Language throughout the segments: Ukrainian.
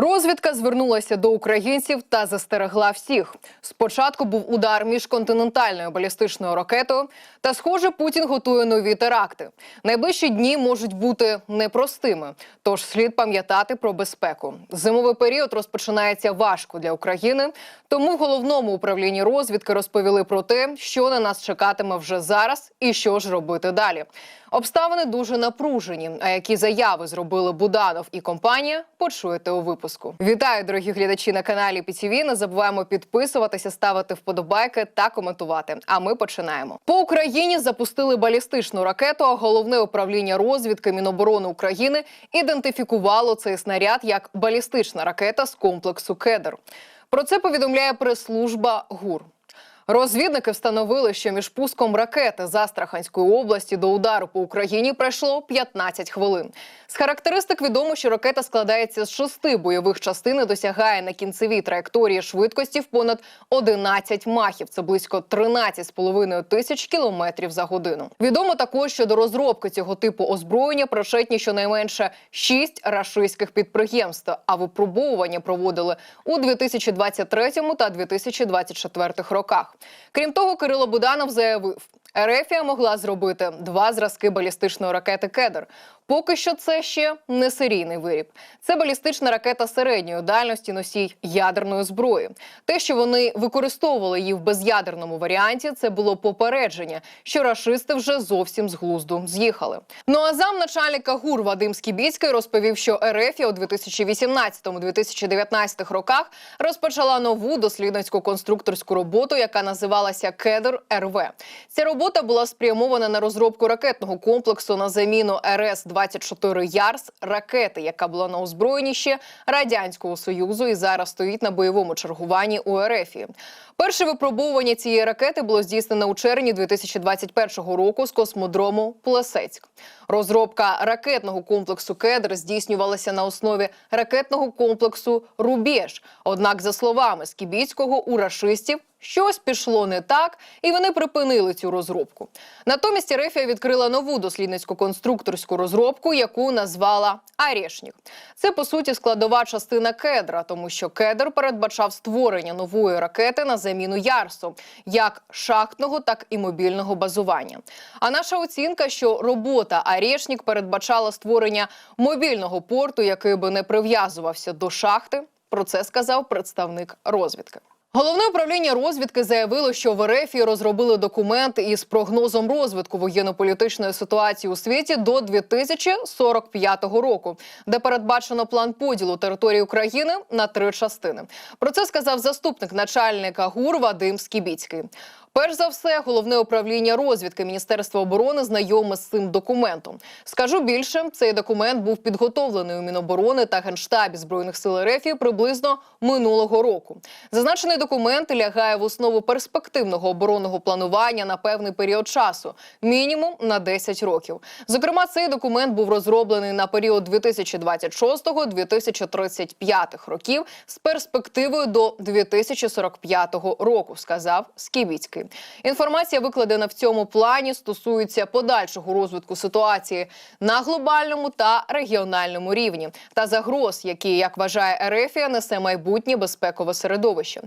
Розвідка звернулася до українців та застерегла всіх. Спочатку був удар між континентальною балістичною ракетою, та, схоже, Путін готує нові теракти. Найближчі дні можуть бути непростими, тож слід пам'ятати про безпеку. Зимовий період розпочинається важко для України, тому в головному управлінні розвідки розповіли про те, що на нас чекатиме вже зараз і що ж робити далі. Обставини дуже напружені. А які заяви зробили Буданов і компанія, почуєте у випуску. Вітаю, дорогі глядачі на каналі ПІТІВІ. Не забуваємо підписуватися, ставити вподобайки та коментувати. А ми починаємо. По Україні запустили балістичну ракету. А головне управління розвідки Міноборони України ідентифікувало цей снаряд як балістична ракета з комплексу Кедр. Про це повідомляє прес-служба ГУР. Розвідники встановили, що між пуском ракети з Астраханської області до удару по Україні пройшло 15 хвилин. З характеристик відомо, що ракета складається з шести бойових частин і досягає на кінцевій траєкторії швидкості в понад 11 махів. Це близько 13,5 тисяч кілометрів за годину. Відомо також, що до розробки цього типу озброєння причетні щонайменше 6 рашистських підприємств. А випробовування проводили у 2023 та 2024 роках. Крім того, Кирило Буданов заявив, Ерефія могла зробити два зразки балістичної ракети Кедр. Поки що це ще не серійний виріб. Це балістична ракета середньої дальності носій ядерної зброї. Те, що вони використовували її в безядерному варіанті, це було попередження, що рашисти вже зовсім з глузду з'їхали. Ну а замначальника ГУР Вадим Скібіцький розповів, що Ерефія у 2018-2019 роках розпочала нову дослідницьку конструкторську роботу, яка називалася Кедр РВ. Ця робота була спрямована на розробку ракетного комплексу на заміну РС 24 Ярс ракети, яка була на озброєнні ще радянського союзу і зараз стоїть на бойовому чергуванні у РФ. Перше випробовування цієї ракети було здійснено у червні 2021 року з космодрому Плесецьк. Розробка ракетного комплексу Кедр здійснювалася на основі ракетного комплексу Рубеж. Однак, за словами Скібіцького, у рашистів щось пішло не так, і вони припинили цю розробку. Натомість Рефія відкрила нову дослідницьку конструкторську розробку, яку назвала Арєшнік. Це по суті складова частина кедра, тому що кедр передбачав створення нової ракети на заміну Ярсу, як шахтного, так і мобільного базування. А наша оцінка, що робота Арєшнік передбачала створення мобільного порту, який би не прив'язувався до шахти. Про це сказав представник розвідки. Головне управління розвідки заявило, що в РФ розробили документ із прогнозом розвитку воєнно-політичної ситуації у світі до 2045 року, де передбачено план поділу території України на три частини. Про це сказав заступник начальника ГУР Вадим Скібіцький. Перш за все, головне управління розвідки Міністерства оборони знайоме з цим документом. Скажу більше, цей документ був підготовлений у Міноборони та Генштабі збройних сил РФ приблизно минулого року. Зазначений документ лягає в основу перспективного оборонного планування на певний період часу, мінімум на 10 років. Зокрема, цей документ бубув розроблений на період 2026-2035 років з перспективою до 2045 року, сказав Скібіцький. Інформація, викладена в цьому плані, стосується подальшого розвитку ситуації на глобальному та регіональному рівні та загроз, які, як вважає Ерефія, несе майбутнє безпекове середовище.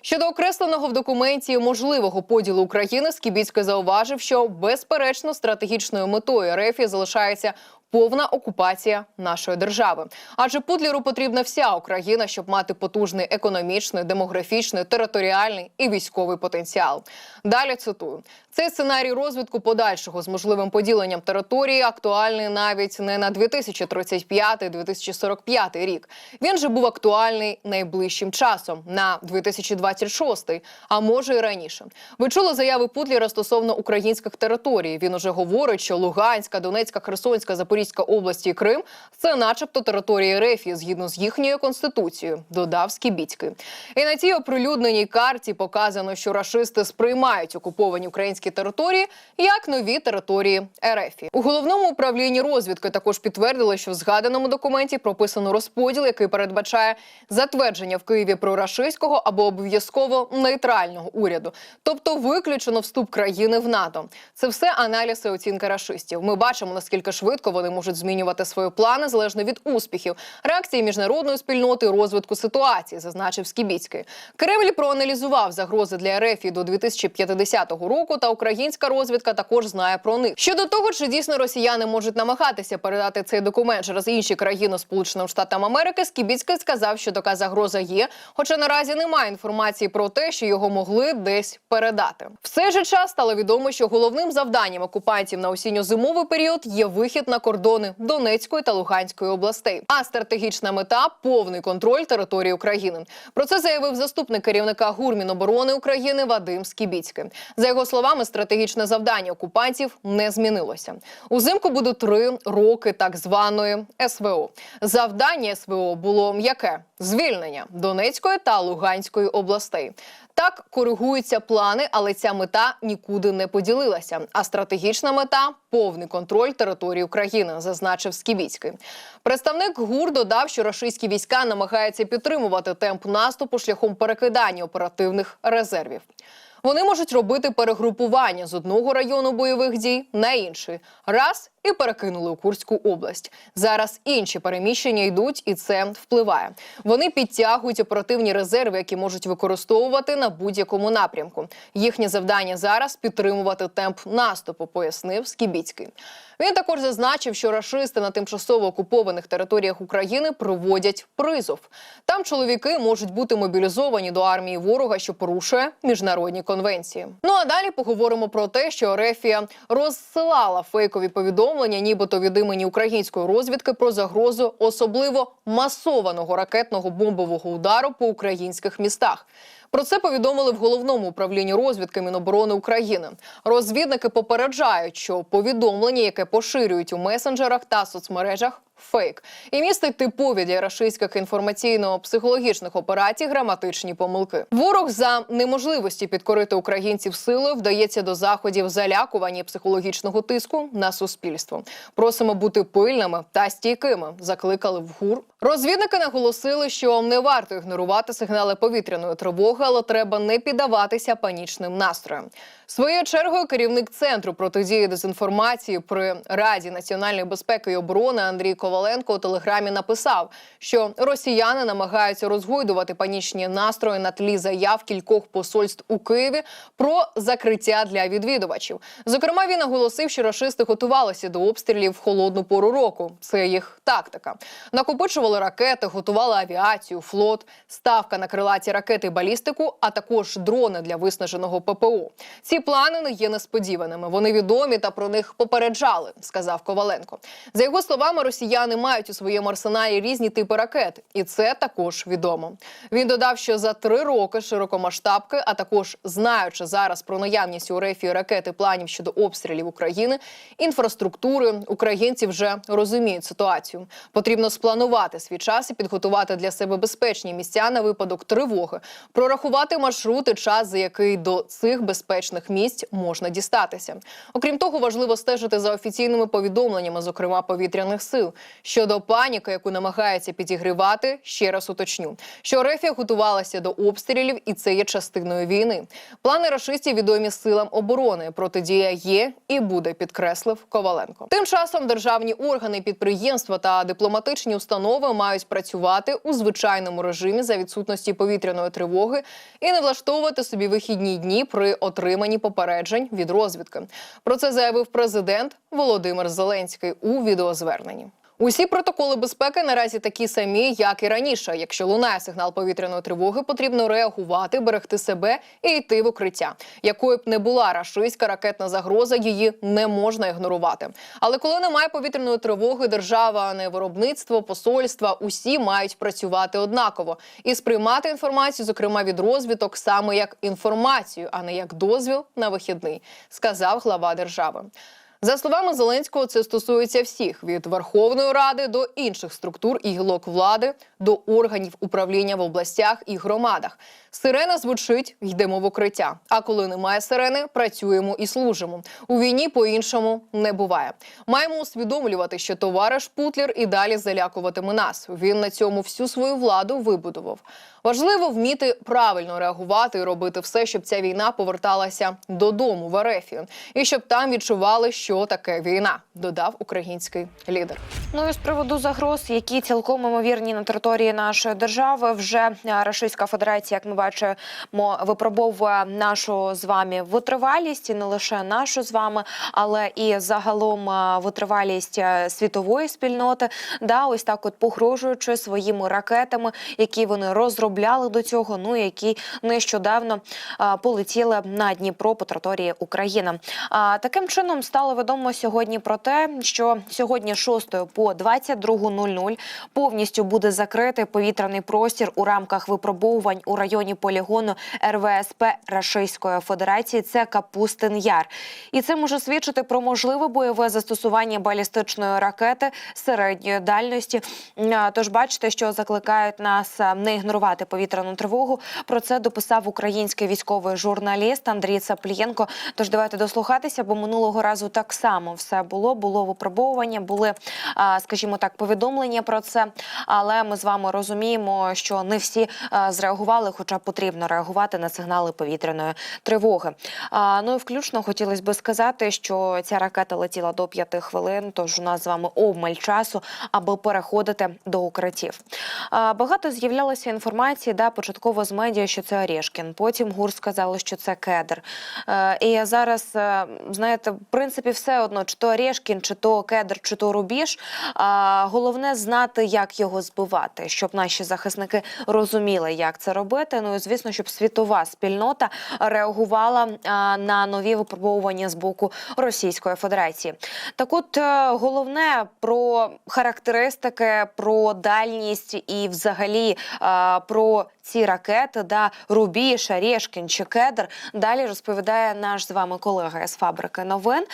Щодо окресленого в документі можливого поділу України, Скібіцький зауважив, що безперечно стратегічною метою РФ залишається повна окупація нашої держави. Адже Путлеру потрібна вся Україна, щоб мати потужний економічний, демографічний, територіальний і військовий потенціал. Далі цитую: цей сценарій розвитку подальшого з можливим поділенням території актуальний навіть не на 2035-2045 рік. Він же був актуальний найближчим часом на 2026, а може і раніше. Ви чули заяви Путлера стосовно українських територій. Він уже говорить, що Луганська, Донецька, Херсонська, Запорізька області і Крим це, начебто, території Рефії згідно з їхньою конституцією, додав Скібіцький. І на цій оприлюдненій карті показано, що рашисти сприймають окуповані українські території як нові території РФ. У головному управлінні розвідки також підтвердили, що в згаданому документі прописано розподіл, який передбачає затвердження в Києві прорашистського або обов'язково нейтрального уряду, тобто виключено вступ країни в НАТО. Це все аналіз і оцінка рашистів. Ми бачимо наскільки швидко вони сили можуть змінювати свої плани залежно від успіхів, реакції міжнародної спільноти, розвитку ситуації, зазначив Скібіцький. Кремль проаналізував загрози для РФ до 2050 року, та українська розвідка також знає про них. Щодо того, чи дійсно росіяни можуть намагатися передати цей документ через інші країни Сполученим Штатам Америки, Скібіцький сказав, що така загроза є, хоча наразі немає інформації про те, що його могли десь передати. В цей же час стало відомо, що головним завданням окупантів на осінньо-зимовий період є вихід на кордони Донецької та Луганської областей. А стратегічна мета повний контроль території України. Про це заявив заступник керівника ГУРМіноборони України Вадим Скібіцький. За його словами, стратегічне завдання окупантів не змінилося. Узимку буде три роки так званої СВО. Завдання СВО було м'яке звільнення Донецької та Луганської областей. Так коригуються плани, але ця мета нікуди не поділилася. А стратегічна мета повний контроль території України, зазначив Скібіцький. Представник ГУР додав, що рашистські війська намагаються підтримувати темп наступу шляхом перекидання оперативних резервів. Вони можуть робити перегрупування з одного району бойових дій на інший. Раз і перекинули у Курську область. Зараз інші переміщення йдуть, і це впливає. Вони підтягують оперативні резерви, які можуть використовувати на будь-якому напрямку. Їхнє завдання зараз підтримувати темп наступу, пояснив Скібіцький. Він також зазначив, що рашисти на тимчасово окупованих територіях України проводять призов. Там чоловіки можуть бути мобілізовані до армії ворога, що порушує міжнародні конвенції. Ну а далі поговоримо про те, що Рефія розсилала фейкові повідомлення, нібито від імені української розвідки про загрозу особливо масованого ракетного бомбового удару по українських містах. Про це повідомили в головному управлінні розвідки Міноборони України. Розвідники попереджають, що повідомлення, яке поширюють у месенджерах та соцмережах. Фейк і містить типові для рашистських інформаційно-психологічних операцій граматичні помилки. Ворог за неможливості підкорити українців силою вдається до заходів залякування психологічного тиску на суспільство. Просимо бути пильними та стійкими. Закликали в ГУР. Розвідники наголосили, що не варто ігнорувати сигнали повітряної тривоги, але треба не піддаватися панічним настроям. Своєю чергою керівник центру протидії дезінформації при Раді національної безпеки і оборони Андрій Коваленко у телеграмі написав, що росіяни намагаються розгойдувати панічні настрої на тлі заяв кількох посольств у Києві про закриття для відвідувачів. Зокрема, він наголосив, що рашисти готувалися до обстрілів в холодну пору року. Це їх тактика. Накопичували ракети, готували авіацію, флот, ставка на крилаті ракети і балістику, а також дрони для виснаженого ППО. Ці плани не є несподіваними. Вони відомі та про них попереджали, сказав Коваленко. За його словами, росіяни мають у своєму арсеналі різні типи ракет, і це також відомо. Він додав, що за три роки широкомасштабки, а також знаючи зараз про наявність у РФ ракети планів щодо обстрілів України, інфраструктури, українці вже розуміють ситуацію. Потрібно спланувати свій час і підготувати для себе безпечні місця на випадок тривоги, прорахувати маршрути, час за який до цих безпечних місць можна дістатися. Окрім того, важливо стежити за офіційними повідомленнями, зокрема повітряних сил. Щодо паніки, яку намагається підігрівати, ще раз уточню, що Рефія готувалася до обстрілів, і це є частиною війни. Плани рашистів відомі силам оборони. Протидія є і буде, підкреслив Коваленко. Тим часом державні органи, підприємства та дипломатичні установи мають працювати у звичайному режимі за відсутності повітряної тривоги і не влаштовувати собі вихідні дні при отриманні попереджень від розвідки. Про це заявив президент Володимир Зеленський у відеозверненні. Усі протоколи безпеки наразі такі самі, як і раніше. Якщо лунає сигнал повітряної тривоги, потрібно реагувати, берегти себе і йти в укриття. Якою б не була рашистська ракетна загроза, її не можна ігнорувати. Але коли немає повітряної тривоги, держава, не виробництво, посольства, усі мають працювати однаково і сприймати інформацію, зокрема від розвиток, саме як інформацію, а не як дозвіл на вихідний, сказав глава держави. За словами Зеленського, це стосується всіх від Верховної Ради до інших структур і гілок влади до органів управління в областях і громадах. Сирена звучить, йдемо в укриття. А коли немає сирени, працюємо і служимо. У війні по-іншому не буває. Маємо усвідомлювати, що товариш Путлер і далі залякуватиме нас. Він на цьому всю свою владу вибудував. Важливо вміти правильно реагувати і робити все, щоб ця війна поверталася додому в Ерефію, і щоб там відчували, що що таке війна, додав український лідер. Ну і з приводу загроз, які цілком імовірні на території нашої держави, вже е, Російська Федерація, як ми бачимо, випробовує нашу з вами витривалість, і не лише нашу з вами, але і загалом е, витривалість е, світової спільноти. Да, ось так, от погрожуючи своїми ракетами, які вони розробляли до цього, ну які нещодавно полетіли на Дніпро по території України. А таким чином стало відомо сьогодні про те, що сьогодні 6 по 22.00 повністю буде закритий повітряний простір у рамках випробовувань у районі полігону РВСП Рашистської Федерації. Це Капустин Яр, і це може свідчити про можливе бойове застосування балістичної ракети середньої дальності. Тож бачите, що закликають нас не ігнорувати повітряну тривогу. Про це дописав український військовий журналіст Андрій Цаплієнко. Тож давайте дослухатися, бо минулого разу так само все було. Було випробовування, були, скажімо так, повідомлення про це. Але ми з вами розуміємо, що не всі зреагували, хоча потрібно реагувати на сигнали повітряної тривоги. Ну і включно хотілося би сказати, що ця ракета летіла до 5 хвилин. Тож у нас з вами обмаль часу, аби переходити до укриттів. Багато з'являлося інформації, да, початково з медіа, що це Орешкін. Потім ГУР сказали, що це кедр. Е, І зараз, е, знаєте, в принципі, все одно, чи то Орешкін, чи то кедр, чи то рубіж. А, Головне знати, як його збивати, щоб наші захисники розуміли, як це робити. Ну і звісно, щоб світова спільнота реагувала на нові випробовування з боку Російської Федерації. Так, от е, головне про характеристики, про дальність і, взагалі, е, про ці ракети, да, Рубіж, Орешкін чи Кедр. Далі розповідає наш з вами колега з фабрики новин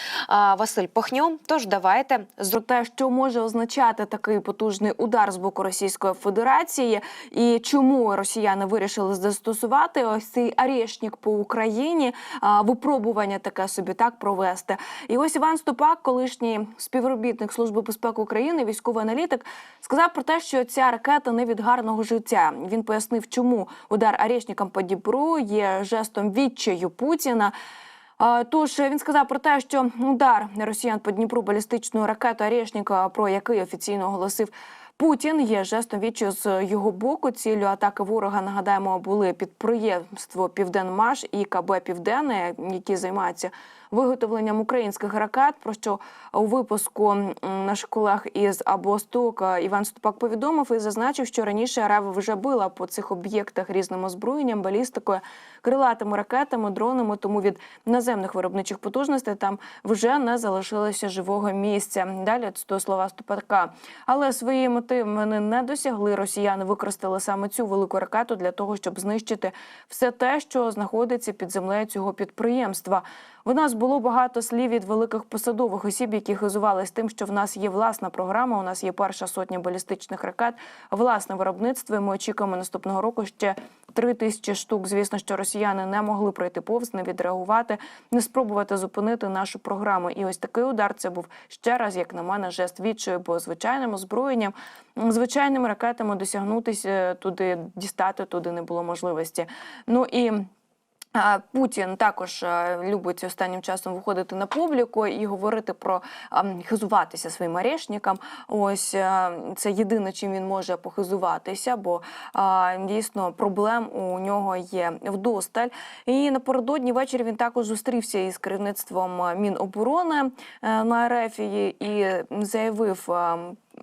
Василь Похньом. Тож давайте про те, що може означати такий потужний удар з боку Російської Федерації, і чому росіяни вирішили застосувати ось цей арешник по Україні, випробування таке собі так провести. І ось Іван Ступак, колишній співробітник Служби безпеки України, військовий аналітик, сказав про те, що ця ракета не від гарного життя. Він пояснив, чому удар арешником по Дніпру є жестом відчаю Путіна. Тож він сказав про те, що удар росіян по Дніпру балістичною ракетою «Орешника», про який офіційно оголосив Путін, є жестом відчаю з його боку. Ціллю атаки ворога нагадаємо були підприємство Південмаш і КБ Південне, які займаються виготовленням українських ракет. Про що у випуску наших колег із Абосток е, Іван Ступак повідомив і зазначив, що раніше РФ вже била по цих об'єктах різним озброєнням, балістикою, крилатими ракетами, дронами. Тому від наземних виробничих потужностей там вже не залишилося живого місця. Далі це слова Ступака. Але свої мети вони не досягли. Росіяни використали саме цю велику ракету для того, щоб знищити все те, що знаходиться під землею цього підприємства. В нас було багато слів від великих посадових осіб, які хизувались тим, що в нас є власна програма. У нас є перша сотня балістичних ракет, власне виробництво. і Ми очікуємо наступного року ще три тисячі штук. Звісно, що росіяни не могли пройти повз, не відреагувати, не спробувати зупинити нашу програму. І ось такий удар це був ще раз, як на мене, жест відчаю, бо звичайним озброєнням, звичайними ракетами досягнутися туди, дістати туди не було можливості. Ну і. Путін також е, любить останнім часом виходити на публіку і говорити про хизуватися своїм орешникам. Ось е, це єдине, чим він може похизуватися, бо дійсно проблем у нього є вдосталь. І напередодні ввечері він також зустрівся із керівництвом е, Міноборони на Ерефії і заявив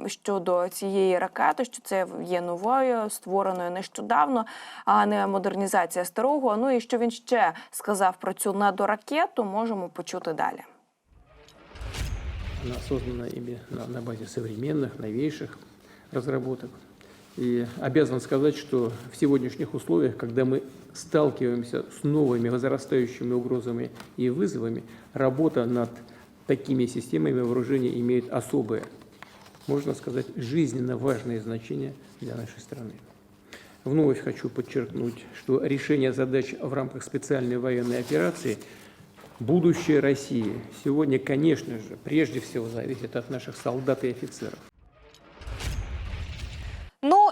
е, Щодо цієї ракети, що це є новою, створеною нещодавно, а не модернізація старого. Ну і що він ще сказав про цю недоракету, можемо почути далі. Она создана ими на, на базе современных, новейших разработок. И обязан сказать, что в сегодняшних условиях, когда мы сталкиваемся с новыми возрастающими угрозами и вызовами, работа над такими системами вооружения имеет особое, можно сказать, жизненно важное значение для нашей страны. Вновь хочу подчеркнуть, что решение задач в рамках специальной военной операции Будущее России сегодня, конечно же, прежде всего зависит от наших солдат и офицеров.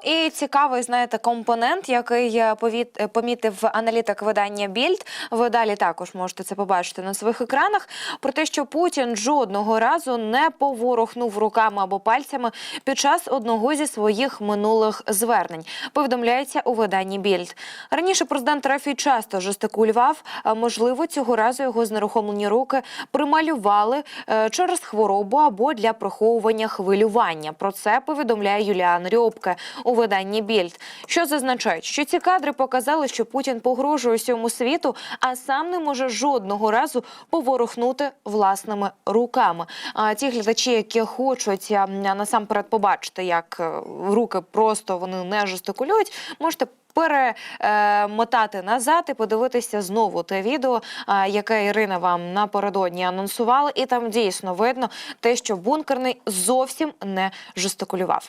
І цікавий, знаєте, компонент, який е, повіт- е, помітив аналітик видання Більд. Ви далі також можете це побачити на своїх екранах. Про те, що Путін жодного разу не поворухнув руками або пальцями під час одного зі своїх минулих звернень. Повідомляється у виданні Більд. Раніше президент РФ часто жестикулював. Можливо, цього разу його знерухомлені руки прималювали е, через хворобу або для приховування хвилювання. Про це повідомляє Юліан Рьобке у виданні Більд. Що зазначають, що ці кадри показали, що Путін погрожує всьому світу, а сам не може жодного разу поворухнути власними руками. А ті глядачі, які хочуть а, насамперед побачити, як е, руки просто вони не жестикулюють, можете. Перемотати назад і подивитися знову те відео, яке Ірина вам напередодні анонсувала, і там дійсно видно те, що бункерний зовсім не жестикулював.